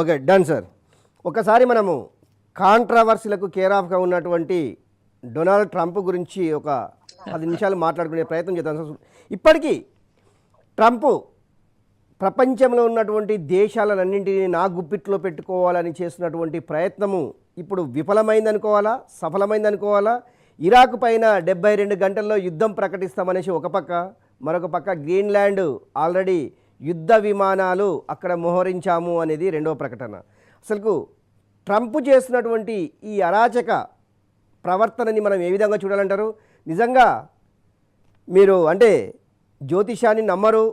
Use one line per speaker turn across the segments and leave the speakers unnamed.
Okay done sir ఒకసారి మనము కాంట్రవర్సీలకు care ఆఫ్గా ఉన్నటువంటి డొనాల్డ్ ట్రంప్ గురించి ఒక పది నిమిషాలు మాట్లాడుకునే ప్రయత్నం చేద్దాం సార్ ఇప్పటికీ ట్రంప్ ప్రపంచంలో ఉన్నటువంటి దేశాలన్నింటినీ నా గుప్పిట్లో పెట్టుకోవాలని చేస్తున్నటువంటి ప్రయత్నము ఇప్పుడు విఫలమైందనుకోవాలా సఫలమైందనుకోవాలా? సఫలమైంది అనుకోవాలా ఇరాక్ పైన డెబ్బై రెండు గంటల్లో యుద్ధం ప్రకటిస్తామనేసి ఒక పక్క మరొక పక్క గ్రీన్లాండ్ ఆల్రెడీ యుద్ధ విమానాలు అక్కడ మోహరించాము అనేది రెండవ ప్రకటన. అసలు ట్రంప్ చేస్తున్నటువంటి ఈ అరాచక ప్రవర్తనని మనం ఏ విధంగా చూడాలంటారు? నిజంగా మీరు అంటే జ్యోతిషాన్ని నమ్మరు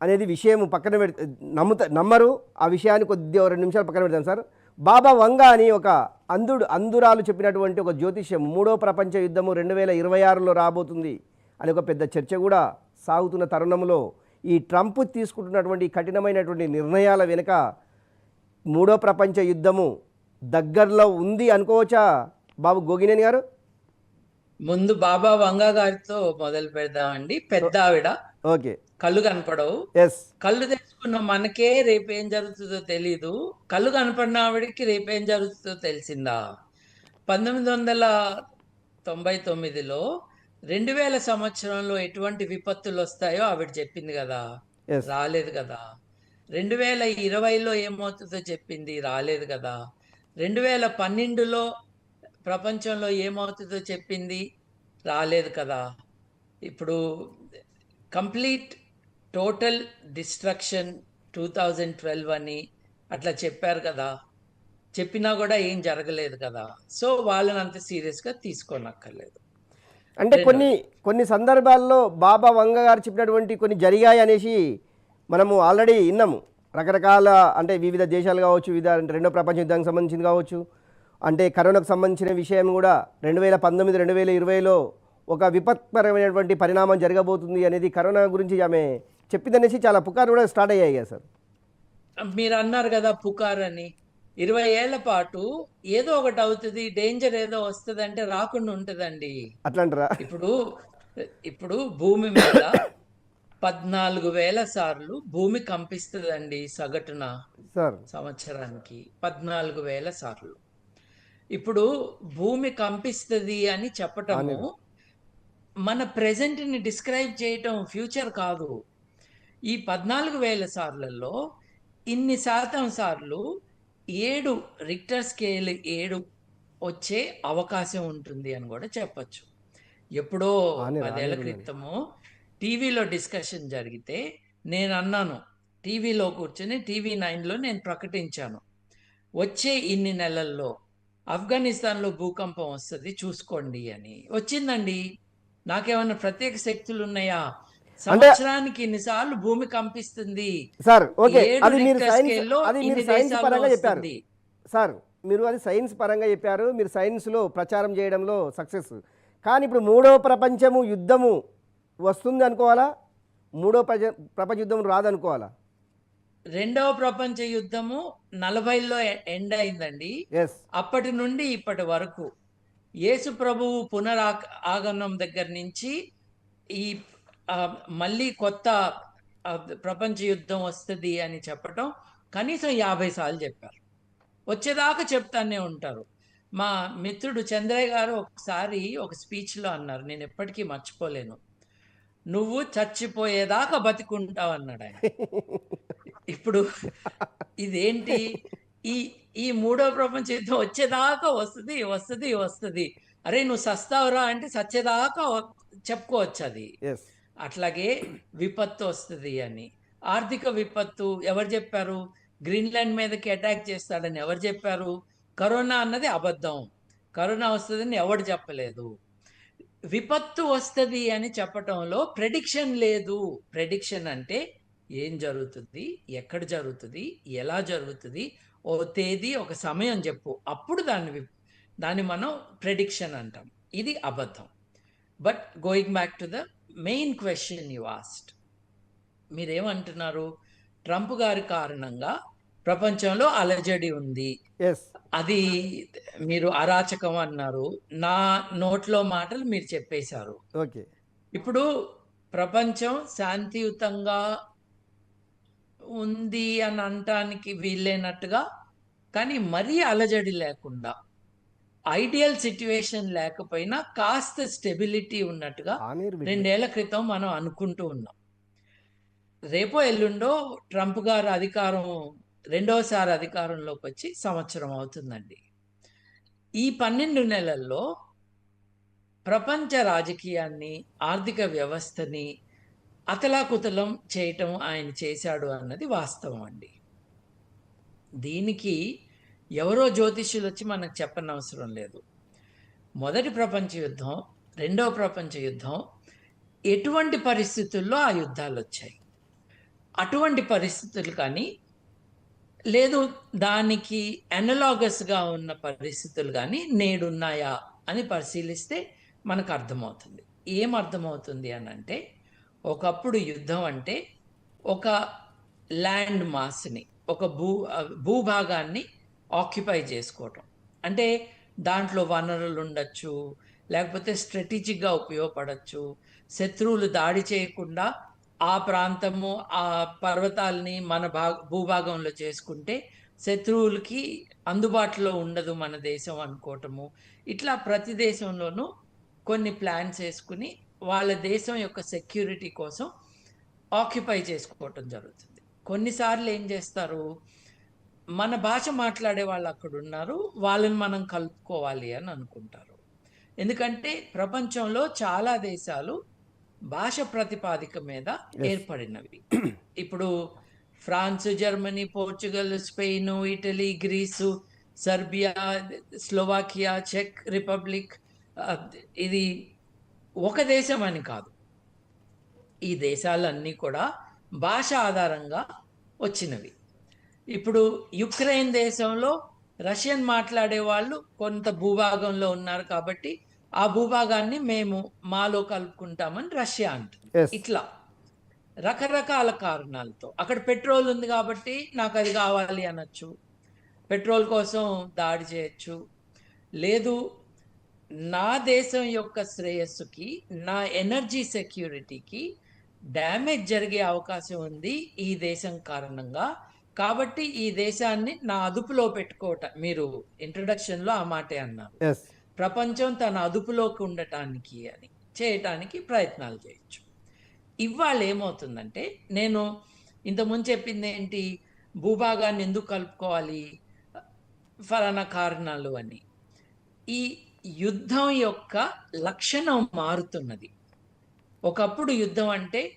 అనేది విషయం పక్కన పెడి నమ్ముత నమ్మరు. ఆ విషయాన్ని కొద్దిగా రెండు నిమిషాలు పక్కన పెడతాను సార్. బాబా వంగ అని ఒక అందుడు అందురాలు చెప్పినటువంటి ఒక జ్యోతిష్యం మూడో ప్రపంచ యుద్ధము రెండు వేల ఇరవై ఆరులో రాబోతుంది అని ఒక పెద్ద చర్చ కూడా సాగుతున్న తరుణంలో ఈ ట్రంప్ తీసుకుంటున్నటువంటి కఠినమైనటువంటి నిర్ణయాల వెనుక మూడో ప్రపంచ యుద్ధము దగ్గరలో ఉంది అనుకోవచ్చా బాబు గోగినేని గారు?
ముందు బాబా వంగ గారితో మొదలు పెడదామండి. పెద్ద ఆవిడ.
ఓకే.
కళ్ళు కనపడవు.
ఎస్
కళ్ళు తెచ్చుకున్న మనకే రేపు ఏం జరుగుతుందో తెలీదు. కళ్ళు కనపడిన ఆవిడకి రేపు ఏం జరుగుతుందో తెలిసిందా? పంతొమ్మిది వందల తొంభై తొమ్మిదిలో రెండు వేల సంవత్సరంలో ఎటువంటి విపత్తులు వస్తాయో ఆవిడ చెప్పింది కదా. రాలేదు కదా. రెండు వేల ఇరవైలో ఏమవుతుందో చెప్పింది రాలేదు కదా. రెండు వేల పన్నెండులో ప్రపంచంలో ఏమవుతుందో చెప్పింది రాలేదు కదా. ఇప్పుడు complete total destruction two thousand twelve అని అట్లా చెప్పారు కదా. చెప్పినా కూడా ఏం జరగలేదు కదా. సో వాళ్ళని అంత సీరియస్గా తీసుకోనక్కర్లేదు.
అంటే కొన్ని కొన్ని సందర్భాల్లో బాబా వంగ గారు చెప్పినటువంటి కొన్ని జరిగాయి అనేసి మనము ఆల్రెడీ విన్నాము. రకరకాల అంటే వివిధ దేశాలు కావచ్చు వివిధ అంటే రెండో ప్రపంచ యుద్ధానికి సంబంధించింది కావచ్చు. అంటే కరోనాకు సంబంధించిన విషయం కూడా రెండు వేల పంతొమ్మిది రెండు వేల ఇరవైలో ఒక విపత్పరమైనటువంటి పరిణామం జరగబోతుంది అనేది కరోనా గురించి ఆమె చెప్పిందనేసి చాలా పుకారు కూడా స్టార్ట్ అయ్యాయి కదా సార్.
మీరు అన్నారు కదా పుకార్ అని. ఇరవై ఏళ్ళ పాటు ఏదో ఒకటి అవుతుంది డేంజర్ ఏదో వస్తుంది అంటే రాకుండా ఉంటుందండి.
అట్లా అంటారా
ఇప్పుడు ఇప్పుడు భూమి మీద పద్నాలుగు వేల సార్లు భూమి కంపిస్తుందండి సగటున
సార్.
సంవత్సరానికి. పద్నాలుగు వేల సార్లు. ఇప్పుడు భూమి కంపిస్తుంది అని చెప్పటము మన ని డిస్క్రైబ్ చేయటం ఫ్యూచర్ కాదు. ఈ పద్నాలుగు వేల సార్లలో ఇన్ని శాతం సార్లు ఏడు రిక్టర్ స్కేల్ ఏడు వచ్చే అవకాశం ఉంటుంది అని కూడా చెప్పొచ్చు. ఎప్పుడో
పదేళ్ళ
క్రితము టీవీలో డిస్కషన్ జరిగితే నేను అన్నాను టీవీలో కూర్చొని టీవీ నైన్లో నేను ప్రకటించాను. వచ్చే ఇన్ని నెలల్లో ఆఫ్ఘనిస్తాన్లో భూకంపం వస్తుంది చూసుకోండి అని. వచ్చిందండి. నాకేమైనా ప్రత్యేక శక్తులు ఉన్నాయా సంవత్సరానికి ఇన్నిసార్లు భూమి కంపిస్తుంది?
సార్ ఓకే అది మీరు సైన్స్ అది మీరు సైన్స్ పరంగా చెప్పారు. సార్ మీరు అది సైన్స్ పరంగా చెప్పారు మీరు సైన్స్లో ప్రచారం చేయడంలో సక్సెస్. కానీ ఇప్పుడు మూడో ప్రపంచము యుద్ధము వస్తుంది అనుకోవాలా? మూడో ప్రజ ప్రపంచ యుద్ధం రాదనుకోవాలా?
రెండవ ప్రపంచ యుద్ధము నలభైలో ఎండ్ అయిందండి. అప్పటి నుండి ఇప్పటి వరకు యేసు ప్రభువు పునరా ఆగమనం దగ్గర నుంచి ఈ మళ్ళీ కొత్త ప్రపంచ యుద్ధం వస్తుంది అని చెప్పటం కనీసం యాభై సార్లు చెప్పారు. వచ్చేదాకా చెప్తానే ఉంటారు. మా మిత్రుడు చంద్రయ్య గారు ఒకసారి ఒక స్పీచ్లో అన్నారు నేను ఎప్పటికీ మర్చిపోలేను. నువ్వు చచ్చిపోయేదాకా బతికుంటావు అన్నాడు ఆయన. ఇప్పుడు ఇదేంటి? ఈ ఈ మూడో ప్రపంచ యుద్ధం వచ్చేదాకా వస్తుంది వస్తుంది వస్తుంది. అరే నువ్వు సస్తావురా అంటే సచ్చేదాకా చెప్పుకోవచ్చు అది. అట్లాగే విపత్తు వస్తుంది అని. ఆర్థిక విపత్తు ఎవరు చెప్పారు? గ్రీన్లాండ్ మీదకి అటాక్ చేస్తాడని ఎవరు చెప్పారు? కరోనా అన్నది అబద్ధం. కరోనా వస్తుందని ఎవడు చెప్పలేదు? విపత్తు వస్తుంది అని చెప్పటంలో ప్రెడిక్షన్ లేదు. ప్రెడిక్షన్ అంటే ఏం జరుగుతుంది? ఎక్కడ జరుగుతుంది? ఎలా జరుగుతుంది? ఓ తేదీ ఒక సమయం చెప్పు. అప్పుడు దాన్ని దాన్ని మనం ప్రెడిక్షన్ అంటాం. ఇది అబద్ధం. But going back to the main question you asked మీరేమంటున్నారు? Trump గారి కారణంగా ప్రపంచంలో అలజడి ఉంది. అది మీరు అరాచకం అన్నారు. నా నోట్లో మాటలు మీరు చెప్పేశారు.
ఓకే
ఇప్పుడు ప్రపంచం శాంతియుతంగా ఉంది అని అనటానికి వీల్లేనట్టుగా కానీ మరీ అలజడి లేకుండా ఐడియల్ సిచ్యువేషన్ లేకపోయినా కాస్త స్టెబిలిటీ ఉన్నట్టుగా. రెండేళ్ళ క్రితం మనం అనుకుంటూ ఉన్నాం రేపో ఎల్లుండో ట్రంప్ గారు అధికారం రెండోసారి అధికారంలోకి వచ్చి సంవత్సరం అవుతుందండి ఈ పన్నెండు నెలల్లో ప్రపంచ రాజకీయాన్ని ఆర్థిక వ్యవస్థని అతలాకుతలం చేయటం ఆయన చేశాడు అన్నది వాస్తవం అండి దీనికి ఎవరో జ్యోతిష్యులు వచ్చి మనకు చెప్పనవసరం లేదు. మొదటి ప్రపంచ యుద్ధం రెండవ ప్రపంచ యుద్ధం ఎటువంటి పరిస్థితుల్లో ఆ యుద్ధాలు వచ్చాయి అటువంటి పరిస్థితులు కానీ లేదు దానికి అనలాగస్గా ఉన్న పరిస్థితులు కానీ నేడున్నాయా అని పరిశీలిస్తే మనకు అర్థమవుతుంది. ఏం అర్థమవుతుంది అని అంటే ఒకప్పుడు యుద్ధం అంటే ఒక ల్యాండ్ మాస్ని ఒక భూ భూభాగాన్ని ఆక్యుపై చేసుకోవటం. అంటే దాంట్లో వనరులు ఉండొచ్చు లేకపోతే స్ట్రాటజిక్గా ఉపయోగపడచ్చు. శత్రువులు దాడి చేయకుండా ఆ ప్రాంతము ఆ పర్వతాల్ని మన భా భూభాగంలో చేసుకుంటే శత్రువులకి అందుబాటులో ఉండదు మన దేశం అనుకోవటము. ఇట్లా ప్రతి దేశంలోనూ కొన్ని ప్లాన్స్ వేసుకుని వాళ్ళ దేశం యొక్క సెక్యూరిటీ కోసం ఆక్యుపై చేసుకోవటం జరుగుతుంది. కొన్నిసార్లు ఏం చేస్తారు మన భాష మాట్లాడే వాళ్ళు అక్కడ ఉన్నారు వాళ్ళని మనం కలుపుకోవాలి అని అనుకుంటారు. ఎందుకంటే ప్రపంచంలో చాలా దేశాలు భాష ప్రతిపాదిక మీద ఏర్పడినవి. ఇప్పుడు France Germany Portugal Spain Italy Greece Serbia Slovakia check Republic ఇది ఒక దేశం అని కాదు. ఈ దేశాలన్నీ కూడా భాష ఆధారంగా వచ్చినవి. ఇప్పుడు యుక్రెయిన్ దేశంలో రష్యన్ మాట్లాడే వాళ్ళు కొంత భూభాగంలో ఉన్నారు కాబట్టి ఆ భూభాగాన్ని మేము మాలో కలుపుకుంటామని రష్యా అంటుంది. ఇట్లా. రకరకాల కారణాలతో. అక్కడ పెట్రోల్ ఉంది కాబట్టి నాకు అది కావాలి అనొచ్చు. పెట్రోల్ కోసం దాడి చేయొచ్చు. లేదు నా దేశం యొక్క శ్రేయస్సుకి నా ఎనర్జీ సెక్యూరిటీకి డ్యామేజ్ జరిగే అవకాశం ఉంది ఈ దేశం కారణంగా. కాబట్టి ఈ దేశాన్ని నా అదుపులో పెట్టుకోవట మీరు ఇంట్రడక్షన్లో ఆ మాటే అన్నారు. ప్రపంచం తన అదుపులోకి ఉండటానికి అని చేయటానికి ప్రయత్నాలు చేయొచ్చు. ఇవాళ ఏమవుతుందంటే నేను ఇంతకుముందు చెప్పింది ఏంటి? భూభాగాన్ని ఎందుకు కలుపుకోవాలి? ఫలానా కారణాలు అని. ఈ యుద్ధం యొక్క లక్షణం మారుతున్నది. ఒకప్పుడు యుద్ధం అంటే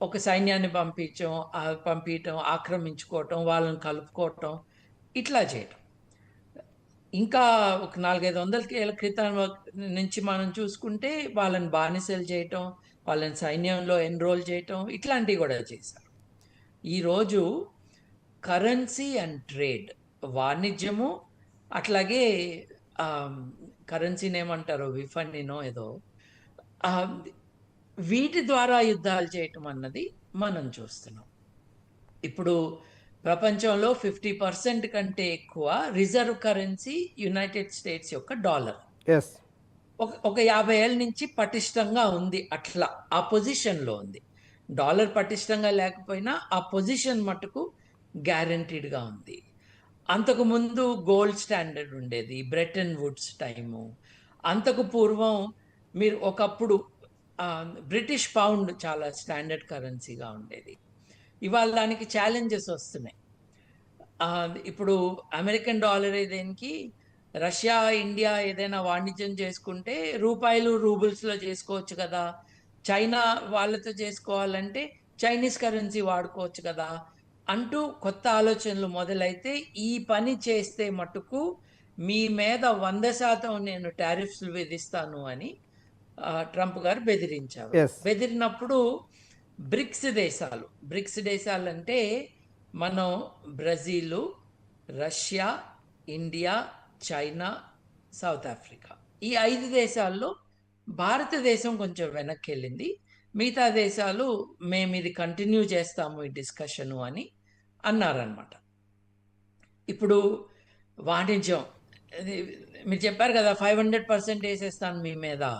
ఒక సైన్యాన్ని పంపించడం పంపించడం పంపించటం ఆక్రమించుకోవటం వాళ్ళని కలుపుకోవటం ఇట్లా చేయటం. ఇంకా ఒక నాలుగైదు వందల ఏళ్ళ క్రితం నుంచి మనం చూసుకుంటే వాళ్ళని బానిసలు చేయటం వాళ్ళని సైన్యంలో ఎన్రోల్ చేయటం ఇట్లాంటివి కూడా చేశారు. ఈరోజు కరెన్సీ అండ్ ట్రేడ్ వాణిజ్యము అట్లాగే కరెన్సీని ఏమంటారు విఫండినో ఏదో వీటి ద్వారా యుద్ధాలు చేయటం అన్నది మనం చూస్తున్నాం. ఇప్పుడు ప్రపంచంలో ఫిఫ్టీ పర్సెంట్ కంటే ఎక్కువ రిజర్వ్ కరెన్సీ యునైటెడ్ స్టేట్స్ యొక్క డాలర్. ఒక ఒక యాభై ఏళ్ళ నుంచి పటిష్టంగా ఉంది అట్లా ఆ పొజిషన్లో ఉంది. డాలర్ పటిష్టంగా లేకపోయినా ఆ పొజిషన్ మటుకు గ్యారంటీడ్గా ఉంది. అంతకు ముందు గోల్డ్ స్టాండర్డ్ ఉండేది బ్రెటన్ వుడ్స్ టైము. అంతకు పూర్వం మీరు ఒకప్పుడు బ్రిటిష్ పౌండ్ చాలా స్టాండర్డ్ కరెన్సీగా ఉండేది. ఇవాళ దానికి ఛాలెంజెస్ వస్తున్నాయి. ఇప్పుడు అమెరికన్ డాలర్ దేనికి రష్యా ఇండియా ఏదైనా వాణిజ్యం చేసుకుంటే రూపాయలు రూబుల్స్లో చేసుకోవచ్చు కదా. చైనా వాళ్ళతో చేసుకోవాలంటే చైనీస్ కరెన్సీ వాడుకోవచ్చు కదా అంటూ కొత్త ఆలోచనలు మొదలైతే ఈ పని చేస్తే మటుకు మీ మీద వంద శాతం నేను టారిఫ్స్ విధిస్తాను అని ట్రంప్ గారు బెదిరించారు. బెదిరినప్పుడు బ్రిక్స్ దేశాలు బ్రిక్స్ దేశాలు అంటే మనం Brazil Russia India China South Africa. ఈ ఐదు దేశాల్లో భారతదేశం కొంచెం వెనక్కి వెళ్ళింది మిగతా దేశాలు మేము ఇది కంటిన్యూ చేస్తాము ఈ డిస్కషను అని అన్నారనమాట ఇప్పుడు వాణిజ్యం మీరు చెప్పారు కదా ఫైవ్ హండ్రెడ్ పర్సెంట్ వేసేస్తాను మీ మీద.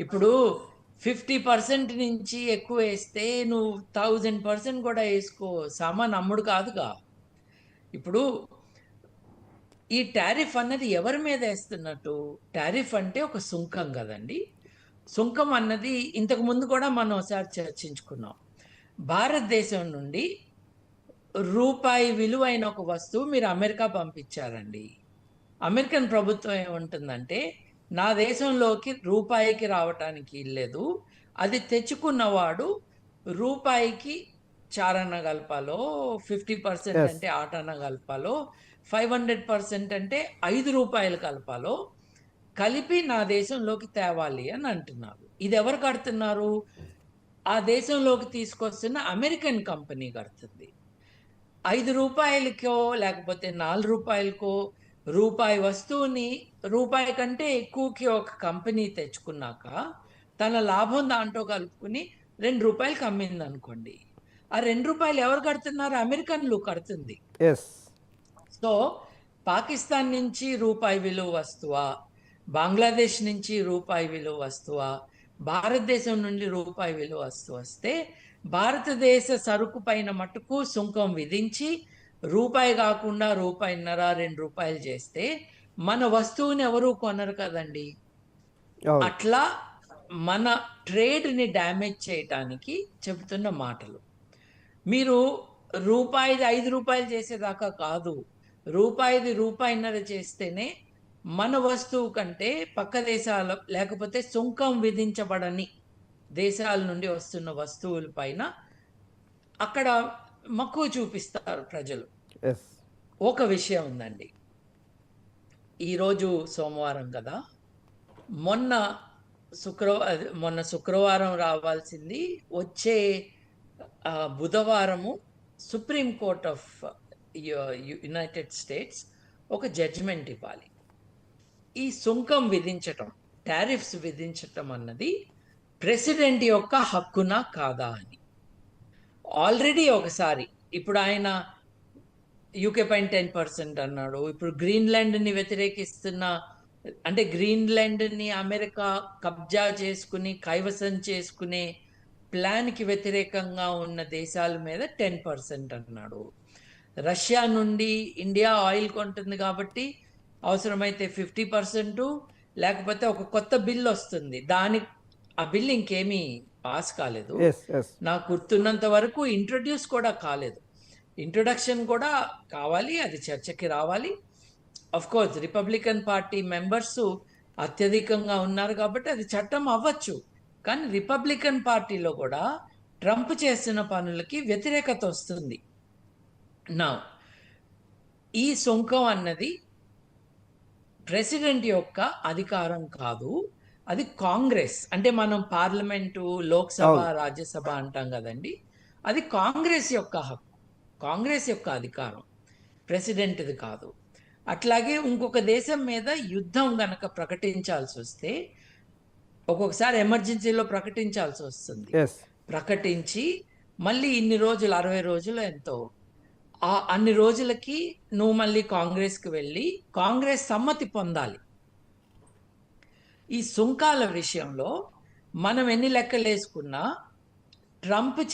ఇప్పుడు ఫిఫ్టీ పర్సెంట్ నుంచి ఎక్కువ వేస్తే నువ్వు థౌజండ్ పర్సెంట్ కూడా వేసుకో. సామాన్ అమ్ముడు కాదుగా. ఇప్పుడు ఈ టారిఫ్ అన్నది ఎవరి మీద వేస్తున్నట్టు? టారిఫ్ అంటే ఒక సుంకం కదండి. సుంకం అన్నది ఇంతకు ముందు కూడా మనం ఒకసారి చర్చించుకున్నాం. భారతదేశం నుండి రూపాయి విలువైన ఒక వస్తువు మీరు అమెరికా పంపించారండి. అమెరికన్ ప్రభుత్వం ఏమంటుందంటే నా దేశంలోకి రూపాయికి రావటానికి లేదు అది తెచ్చుకున్నవాడు రూపాయికి చారణ కలపాలో ఫిఫ్టీ పర్సెంట్. అంటే ఆటన కలపాలో ఫైవ్ హండ్రెడ్ పర్సెంట్ అంటే ఐదు రూపాయలు కలపాలో కలిపి నా దేశంలోకి తేవాలి అని అంటున్నారు. ఇది ఎవరు కడుతున్నారు? ఆ దేశంలోకి తీసుకొస్తున్న అమెరికన్ కంపెనీ కడుతుంది. ఐదు రూపాయలకో లేకపోతే నాలుగు రూపాయలకో రూపాయి వస్తువుని రూపాయి కంటే ఎక్కువకి ఒక కంపెనీ తెచ్చుకున్నాక తన లాభం దాంట్లో కలుపుకుని రెండు రూపాయలకి అమ్మింది అనుకోండి ఆ రెండు రూపాయలు ఎవరు కడుతున్నారు? అమెరికన్లు కడుతుంది.
ఎస్
సో పాకిస్తాన్ నుంచి రూపాయి విలువ వస్తువా బంగ్లాదేశ్ నుంచి రూపాయి విలువ వస్తువా భారతదేశం నుండి రూపాయి విలువ వస్తువు వస్తే భారతదేశ సరుకు పైన మటుకు సుంకం విధించి రూపాయి కాకుండా రూపాయిన్నర రెండు రూపాయలు చేస్తే మన వస్తువుని ఎవరు కొనరు కదండి. అట్లా మన ట్రేడ్ని డ్యామేజ్ చేయటానికి చెబుతున్న మాటలు. మీరు రూపాయిది ఐదు రూపాయలు చేసేదాకా కాదు రూపాయిది రూపాయిన్నర చేస్తేనే మన వస్తువు కంటే పక్క దేశాల లేకపోతే సుంకం విధించబడని దేశాల నుండి వస్తున్న వస్తువుల పైన అక్కడ మక్కువ చూపిస్తారు ప్రజలు. ఒక విషయం ఉందండి. ఈరోజు సోమవారం కదా? మొన్న శుక్రవారం మొన్న శుక్రవారం రావాల్సింది వచ్చే బుధవారము supreme court of United States ఒక జడ్జిమెంట్ ఇవ్వాలి. ఈ సుంకం విధించటం టారిఫ్స్ విధించటం అన్నది ప్రెసిడెంట్ యొక్క హక్కునా కాదా అని. ఆల్రెడీ ఒకసారి ఇప్పుడు ఆయన యూకే పైన టెన్ పర్సెంట్ అన్నాడు. ఇప్పుడు గ్రీన్లాండ్ని వ్యతిరేకిస్తున్న అంటే గ్రీన్లాండ్ని అమెరికా కబ్జా చేసుకుని కైవసం చేసుకునే ప్లాన్కి వ్యతిరేకంగా ఉన్న దేశాల మీద టెన్ పర్సెంట్ అన్నాడు. రష్యా నుండి ఇండియా ఆయిల్ కొంటుంది కాబట్టి అవసరమైతే ఫిఫ్టీ పర్సెంట్ లేకపోతే ఒక కొత్త బిల్ వస్తుంది. దాని ఆ బిల్ ఇంకేమీ పాస్ కాలేదు. నాకు గుర్తున్నంత వరకు ఇంట్రొడ్యూస్ కూడా కాలేదు. ఇంట్రొడక్షన్ కూడా కావాలి అది చర్చకి రావాలి. Of course Republican party members అత్యధికంగా ఉన్నారు కాబట్టి అది చట్టం అవ్వచ్చు. కానీ రిపబ్లికన్ పార్టీలో కూడా ట్రంప్ చేస్తున్న పనులకి వ్యతిరేకత వస్తుంది. నా ఈ సుంకం అన్నది ప్రెసిడెంట్ యొక్క అధికారం కాదు. అది కాంగ్రెస్. అంటే మనం పార్లమెంటు లోక్సభ. రాజ్యసభ అంటాం కదండి. అది కాంగ్రెస్ యొక్క హక్కు. కాంగ్రెస్ యొక్క అధికారం. ప్రెసిడెంట్ది కాదు. అట్లాగే ఇంకొక దేశం మీద యుద్ధం గనక ప్రకటించాల్సి వస్తే ఒక్కొక్కసారి ఎమర్జెన్సీలో ప్రకటించాల్సి వస్తుంది. ప్రకటించి మళ్ళీ ఇన్ని రోజులు అరవై రోజులు ఎంతో. ఆ అన్ని రోజులకి నువ్వు మళ్ళీ కాంగ్రెస్కి వెళ్ళి కాంగ్రెస్ సమ్మతి పొందాలి. ఈ సుంకాల విషయంలో మనం ఎన్ని లెక్కలేసుకున్నా ట్రంప్ చే